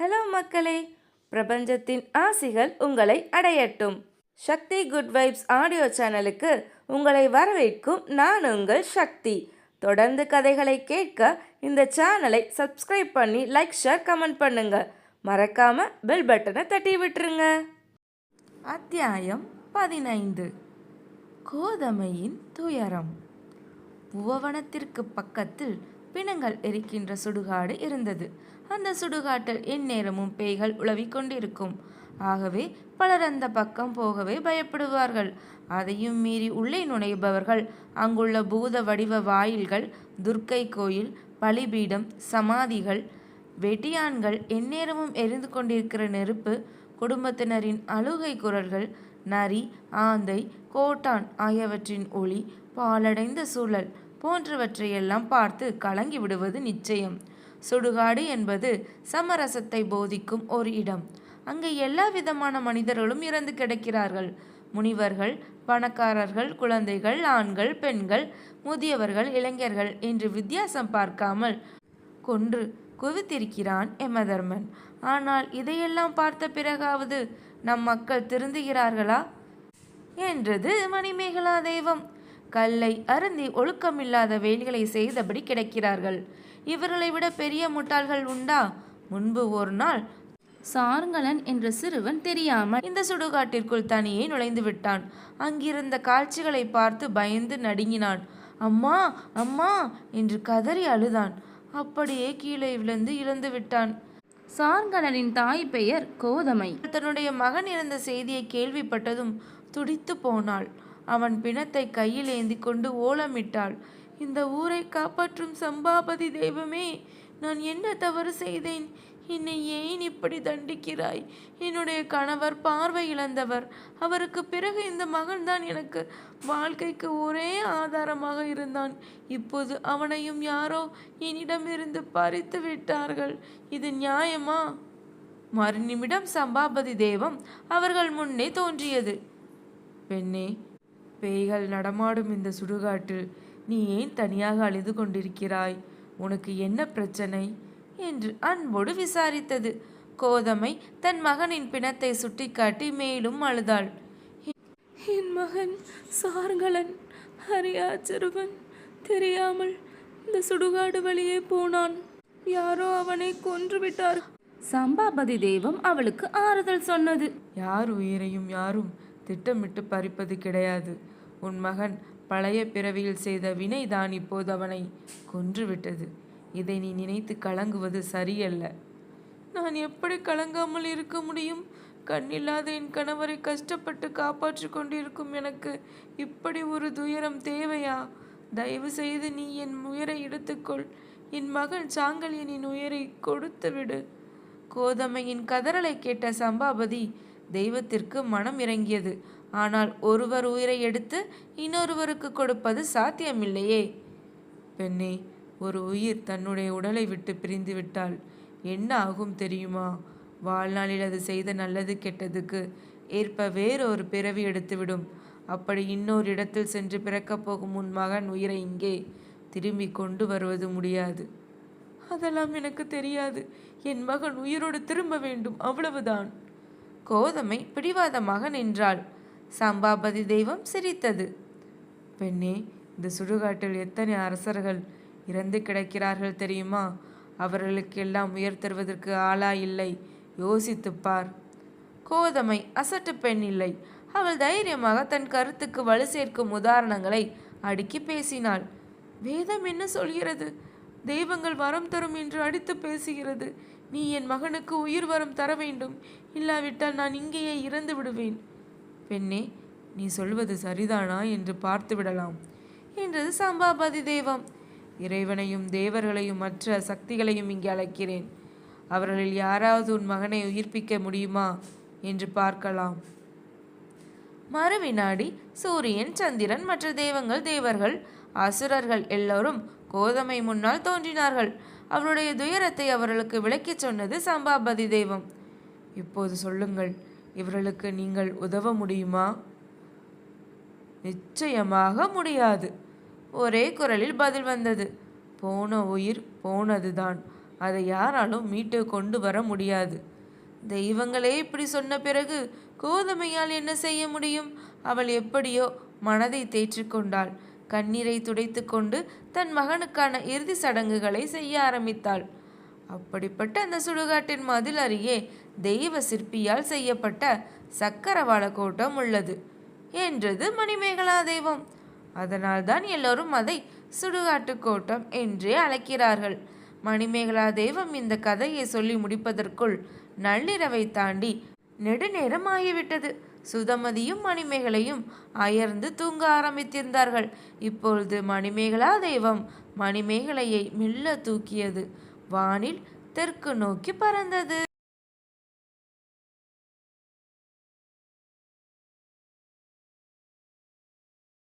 Hello மக்களே பிரபஞ்சத்தின் ஆசிகள் உங்களை அடையட்டும். சக்தி குட் வைப்ஸ் ஆடியோ சேனலுக்கு உங்களை வரவேற்கும் நான் உங்கள் சக்தி. தொடர்ந்து கதைகளை கேட்க இந்த சேனலை சப்ஸ்கிரைப் பண்ணி லைக் ஷேர் கமெண்ட் பண்ணுங்க. மறக்காம பெல் பட்டனை தட்டி விட்டுருங்க. அத்தியாயம் பதினைந்து. கோதமையின் துயரம். உவவனத்திற்கு பக்கத்தில் பிணங்கள் எரிக்கின்ற சுடுகாடு இருந்தது. அந்த சுடுகாட்டில் எந்நேரமும் பேய்கள் உழவிக்கொண்டிருக்கும். ஆகவே பலர் அந்த பக்கம் போகவே பயப்படுவார்கள். அதையும் மீறி உள்ளே நுழைபவர்கள் அங்குள்ள பூத வடிவ வாயில்கள் துர்க்கை கோயில் பலிபீடம் சமாதிகள் வெட்டியான்கள் எந்நேரமும் எரிந்து கொண்டிருக்கிற நெருப்பு குடும்பத்தினரின் அழுகை குரல்கள் நரி ஆந்தை கோட்டான் ஆகியவற்றின் ஒளி பாலடைந்த சூழல். போன்றவற்றையெல்லாம் பார்த்து கலங்கி விடுவது நிச்சயம். சுடுகாடு என்பது சமரசத்தை போதிக்கும் ஒரு இடம். அங்கே எல்லா விதமான மனிதர்களும் இறந்து கிடக்கிறார்கள். முனிவர்கள் பணக்காரர்கள் குழந்தைகள் ஆண்கள் பெண்கள் முதியவர்கள் இளைஞர்கள் என்று வித்தியாசம் பார்க்காமல் கொன்று குவித்திருக்கிறான் எமதர்மன் ஆனால் இதையெல்லாம் பார்த்த பிறகாவது நம் மக்கள் திருந்துகிறார்களா? என்றது மணிமேகலா தெய்வம். கல்லை அருந்தி ஒழுக்கமில்லாத வேலைகளை செய்தபடி கிடக்கிறார்கள். இவர்களை விட பெரிய முட்டாள்கள் உண்டா? முன்பு ஒரு நாள் சாருங்கலன் என்ற சிறுவன் தெரியாமல் இந்த சுடுகாட்டிற்குள் தனியே நுழைந்து விட்டான். அங்கிருந்த காட்சிகளை பார்த்து பயந்து நடுங்கினான். அம்மா அம்மா என்று கதறி அழுதான். அப்படியே கீழே விழுந்து இழந்து விட்டான். சார்கலனின் தாய் பெயர் கோதமை. தன்னுடைய மகன் இறந்த செய்தியை கேள்விப்பட்டதும் துடித்து போனாள். அவன் பிணத்தை கையில் ஏந்தி கொண்டு ஓலமிட்டாள். இந்த ஊரை காப்பாற்றும் சம்பாபதி தெய்வமே நான் என்ன தவறு செய்தேன்? என்னை ஏன் இப்படி தண்டிக்கிறாய்? என்னுடைய கணவர் பார்வை இழந்தவர். அவருக்கு பிறகு இந்த மகன்தான் எனக்கு. வாழ்க்கைக்கு ஒரே ஆதாரமாக இருந்தான். இப்போது அவனையும் யாரோ என்னிடமிருந்து பறித்து விட்டார்கள். இது நியாயமா? மறுநிமிடம் சம்பாபதி தெய்வம் அவர்கள் முன்னே தோன்றியது. பெண்ணே பேய்கள் நடமாடும் இந்த சுடுகாட்டில் நீ ஏன் தனியாக அழுது கொண்டிருக்கிறாய்? உனக்கு என்ன பிரச்சனை? என்று அன்போடு விசாரித்தது. கோதமை தன் மகனின் பிணத்தை சுட்டிக்காட்டி மேலும் அழுதாள். என் மகன் சார்கலன் ஹரியா சிறுவன் தெரியாமல் இந்த சுடுகாடு வழியே போனான். யாரோ அவனை கொன்று விட்டார் சம்பாபதி தெய்வம் அவளுக்கு ஆறுதல் சொன்னது. யார் உயிரையும் யாரும் திட்டமிட்டு பறிப்பது கிடையாது. உன் மகன் பழைய பிறவியில் செய்த வினைதான் இப்போது அவனை கொன்றுவிட்டது. இதை நீ நினைத்து கலங்குவது சரியல்ல. நான் எப்படி கலங்காமல் இருக்க முடியும்? கண்ணில்லாத என் கணவரை கஷ்டப்பட்டு காப்பாற்றி கொண்டிருக்கும் எனக்கு இப்படி ஒரு துயரம் தேவையா? தயவு செய்து நீ என் உயிரை எடுத்துக்கொள். என் மகன் சாங்கலியனின் உயிரை கொடுத்து விடு கோதமையின் கதறலை கேட்ட சம்பாபதி தெய்வத்திற்கு மனம் இறங்கியது. ஆனால் ஒருவர் உயிரை எடுத்து இன்னொருவருக்கு கொடுப்பது சாத்தியமில்லையே. பெண்ணே ஒரு உயிர் தன்னுடைய உடலை விட்டு பிரிந்து விட்டால் என்ன ஆகும் தெரியுமா? வாழ்நாளில் அது செய்த நல்லது கெட்டதுக்கு ஏற்ப வேறொரு பிறவி எடுத்துவிடும். அப்படி இன்னொரு இடத்தில் சென்று பிறக்கப் போகும் உன் மகன் உயிரை இங்கே திரும்பி கொண்டு வருவது முடியாது. அதெல்லாம் எனக்கு தெரியாது. என் மகன் உயிரோடு திரும்ப வேண்டும். அவ்வளவுதான். கோதமை பிடிவாதமாக நின்றாள். சம்பாபதி தெய்வம் சிரித்தது. பெண்ணே இந்த சுடுகாட்டில் எத்தனை அரசர்கள் இறந்து கிடக்கிறார்கள் தெரியுமா? அவர்களுக்கெல்லாம் உயர் தருவதற்கு ஆளா இல்லை. யோசித்துப்பார் கோதமை அசட்டு பெண் இல்லை. அவள் தைரியமாக தன் கருத்துக்கு வலு சேர்க்கும் உதாரணங்களை அடுக்கி பேசினாள். வேதம் என்ன சொல்கிறது? தெய்வங்கள் வரம் தரும் என்று அடித்து பேசுகிறது. நீ என் மகனுக்கு உயிர் வரம் தர வேண்டும். இல்லாவிட்டால் நான் இங்கேயே இறந்து விடுவேன். பெண்ணே நீ சொல்வது சரிதானா என்று பார்த்து விடலாம். என்றது சம்பாபதி தெய்வம். இறைவனையும் தேவர்களையும் மற்ற சக்திகளையும் இங்கே அழைக்கிறேன். அவர்களில் யாராவது உன் மகனை உயிர்ப்பிக்க முடியுமா என்று பார்க்கலாம். மறுவினாடி சூரியன் சந்திரன் மற்ற தெய்வங்கள் தேவர்கள் அசுரர்கள் எல்லோரும் கோதமை முன்னால் தோன்றினார்கள். அவருடைய துயரத்தை அவர்களுக்கு விளக்கிச் சொன்னது சம்பாபதி தெய்வம். இப்போது சொல்லுங்கள் இவர்களுக்கு நீங்கள் உதவ முடியுமா? நிச்சயமாக முடியாது. ஒரே குரலில் பதில் வந்தது. போன உயிர் போனதுதான். அதை யாராலும் மீட்டு கொண்டு வர முடியாது. தெய்வங்களே இப்படி சொன்ன பிறகு கோதுமையால் என்ன செய்ய முடியும்? அவள் எப்படியோ மனதை தேற்றிக்கொண்டாள் கண்ணீரை துடைத்து கொண்டு தன் மகனுக்கான இறுதி சடங்குகளை செய்ய ஆரம்பித்தாள். அப்படிப்பட்ட அந்த சுடுகாட்டின் மதில் அருகே தெய்வ சிற்பியால் செய்யப்பட்ட சக்கரவாள கோட்டம் உள்ளது. என்றது மணிமேகலா தெய்வம். அதனால்தான் எல்லோரும் அதை சுடுகாட்டு கோட்டம் என்றே அழைக்கிறார்கள். மணிமேகலா தெய்வம் இந்த கதையை சொல்லி முடிப்பதற்குள் நள்ளிரவை தாண்டி நெடுநேரம் ஆகிவிட்டது. சுதமதியும் மணிமேகலையும் அயர்ந்து தூங்க ஆரம்பித்திருந்தார்கள். இப்பொழுது மணிமேகலா தெய்வம் மணிமேகலையை மெல்ல தூக்கியது. வானில் தெற்கு நோக்கி பறந்தது.